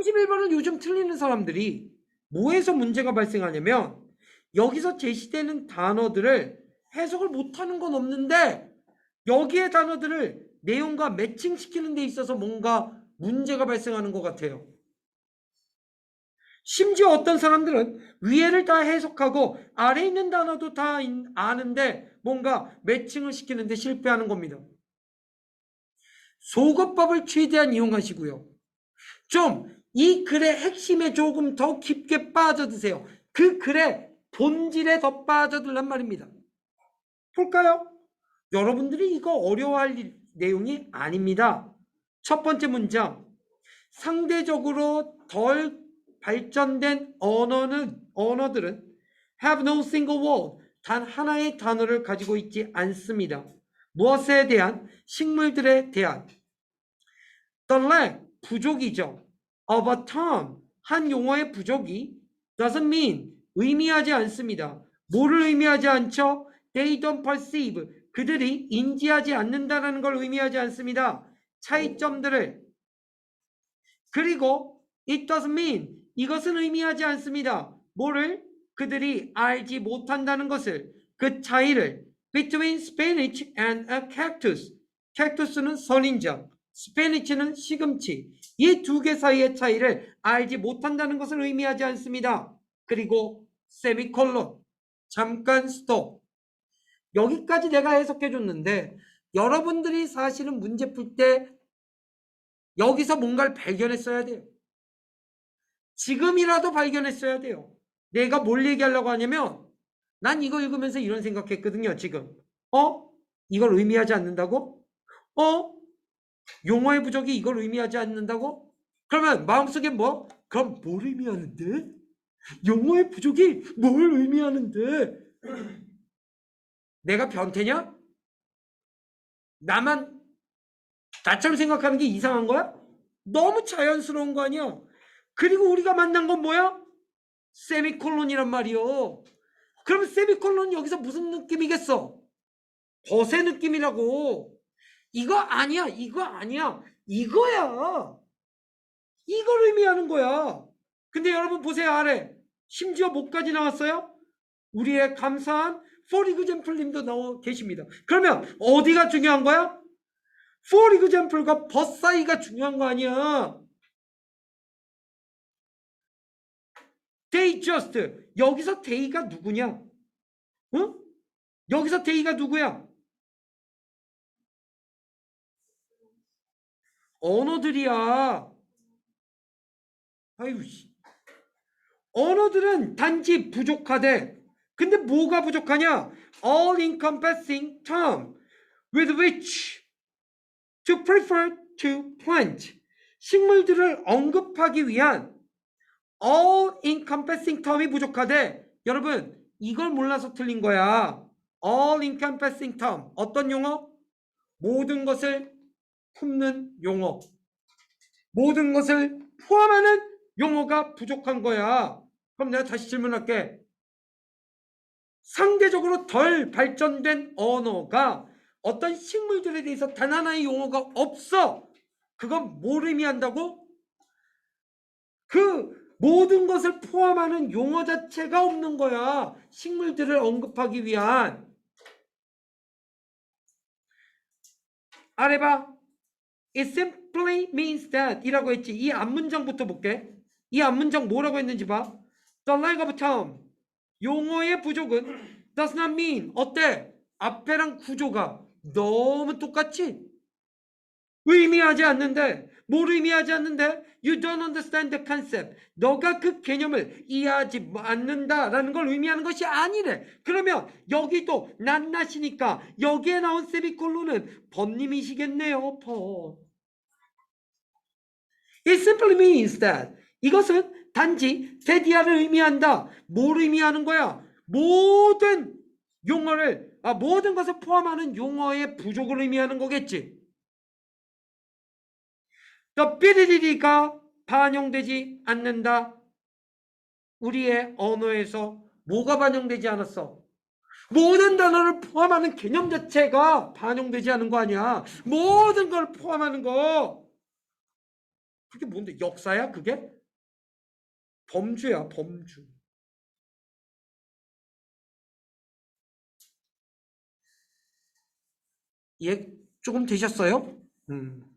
31번을 요즘 틀리는 사람들이 뭐에서 문제가 발생하냐면 여기서 제시되는 단어들을 해석을 못하는 건 없는데 여기에 단어들을 내용과 매칭시키는 데 있어서 뭔가 문제가 발생하는 것 같아요. 심지어 어떤 사람들은 위에를 다 해석하고 아래 있는 단어도 다 인- 아는데 뭔가 매칭을 시키는데 실패하는 겁니다. 속어법을 최대한 이용하시고요. 좀 이 글의 핵심에 조금 더 깊게 빠져드세요. 그 글의 본질에 더 빠져들란 말입니다. 볼까요? 여러분들이 이거 어려워할 일- 내용이 아닙니다. 첫 번째 문장. 상대적으로 덜 발전된 언어는 언어들은 have no single word 단 하나의 단어를 가지고 있지 않습니다. 무엇에 대한 식물들에 대한 the lack 부족이죠. Of a term 한 용어의 부족이 doesn't mean 의미하지 않습니다. 뭐를 의미하지 않죠? They don't perceive 그들이 인지하지 않는다라는 걸 의미하지 않습니다. 차이점들을 그리고 it doesn't mean 이것은 의미하지 않습니다. 뭐를 그들이 알지 못한다는 것을 그 차이를 between spinach and a cactus 캡투스는 선인장 스페니치는 시금치 이 두 개 사이의 차이를 알지 못한다는 것을 의미하지 않습니다. 그리고 세미콜론 잠깐 스톱 여기까지 내가 해석해 줬는데 여러분들이 사실은 문제 풀 때 여기서 뭔가를 발견했어야 돼요. 지금이라도 발견했어야 돼요. 내가 뭘 얘기하려고 하냐면 난 이거 읽으면서 이런 생각했거든요. 지금 어? 이걸 의미하지 않는다고? 어? 용어의 부족이 이걸 의미하지 않는다고? 그러면 마음속에 뭐? 그럼 뭘 의미하는데? 용어의 부족이 뭘 의미하는데? 내가 변태냐? 나만 나처럼 생각하는 게 이상한 거야? 너무 자연스러운 거 아니야? 그리고 우리가 만난 건 뭐야? 세미콜론이란 말이요. 그럼 세미콜론 여기서 무슨 느낌이겠어? 벗의 느낌이라고. 이거 아니야, 이거 아니야, 이거야. 이걸 의미하는 거야. 근데 여러분 보세요 아래. 심지어 목까지 나왔어요. 우리의 감사한 포리그젠플님도 나와 계십니다. 그러면 어디가 중요한 거야? 포리그젠플과 벗 사이가 중요한 거 아니야. They just 여기서 데이가 누구냐? 응? 여기서 데이가 누구야? 언어들이야. 아유 씨. 언어들은 단지 부족하대. 근데 뭐가 부족하냐? All encompassing term with which to prefer to plant. 식물들을 언급하기 위한 all encompassing term이 부족하대. 여러분, 이걸 몰라서 틀린 거야. all encompassing term. 어떤 용어? 모든 것을 품는 용어. 모든 것을 포함하는 용어가 부족한 거야. 그럼 내가 다시 질문할게. 상대적으로 덜 발전된 언어가 어떤 식물들에 대해서 단 하나의 용어가 없어. 그건 뭘 의미한다고? 그 모든 것을 포함하는 용어 자체가 없는 거야. 식물들을 언급하기 위한. 아래 봐. It simply means that 이라고 했지. 이 앞문장부터 볼게. 이 앞문장 뭐라고 했는지 봐. The lack of term. 용어의 부족은 does not mean 어때? 앞에랑 구조가 너무 똑같지? 의미하지 않는데 뭘 의미하지 않는데? You don't understand the concept. 너가 그 개념을 이해하지 않는다라는 걸 의미하는 것이 아니래. 그러면 여기도 낱낱이니까 여기에 나온 세미콜론은 번님이시겠네요. 번. It simply means that 이것은 단지 데디아를 의미한다. 뭘 의미하는 거야? 모든 용어를 아, 모든 것을 포함하는 용어의 부족을 의미하는 거겠지. 또 삐리리리가 반영되지 않는다. 우리의 언어에서 뭐가 반영되지 않았어? 모든 단어를 포함하는 개념 자체가 반영되지 않은 거 아니야. 모든 걸 포함하는 거. 그게 뭔데? 역사야, 그게? 범주야, 범주. 이해 조금 되셨어요? 음.